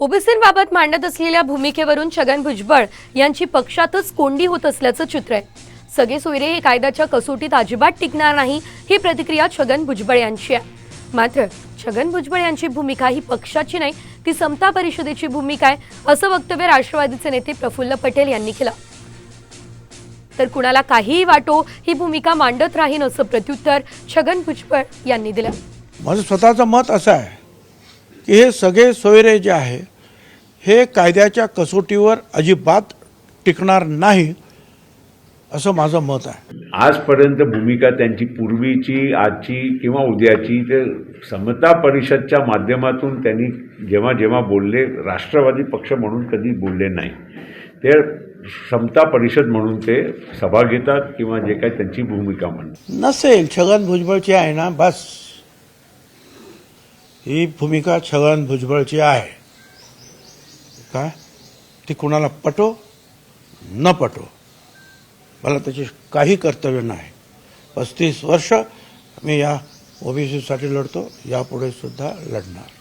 ओबीसींबाबत मांडत असलेल्या भूमिकेवरून छगन भुजबळ यांची पक्षातच कोंडी होत असल्याचं चित्र आहे. सगळे सोयरे हे कायद्याच्या कसोटीत अजिबात टिकणार नाही ही प्रतिक्रिया छगन भुजबळ यांची आहे. मात्र छगन भुजबळ यांची भूमिका ही पक्षाची नाही ती समता परिषदेची भूमिका आहे असं वक्तव्य राष्ट्रवादीचे नेते प्रफुल्ल पटेल यांनी केलं. तर कुणाला काहीही वाटो ही भूमिका मांडत राहीन असं प्रत्युत्तर छगन भुजबळ यांनी दिलं. माझं स्वतःचं मत असं आहे की हे सगळे सोयरे जे आहे हे कायद्याच्या कसोटीवर अजिबात टिकणार नाही असं माझं मत आहे. आजपर्यंत भूमिका त्यांची पूर्वीची आजची किंवा उद्याची ते समता परिषदच्या माध्यमातून त्यांनी जेव्हा जेव्हा बोलले राष्ट्रवादी पक्ष म्हणून कधी बोलले नाही. ते समता परिषद म्हणून ते सभा घेतात किंवा जे काही त्यांची भूमिका म्हणतात. नसेल छगन भुजबळची आहे ना बस. ही भूमिका छगन भुजबळची आहे. काय? ती कुणाला पटो? न पटो. मला त्याची काही कर्तव्य नाही. पस्तीस वर्ष मी या ओबीसीसाठी लढतो. यापुढे सुद्धा लढणार.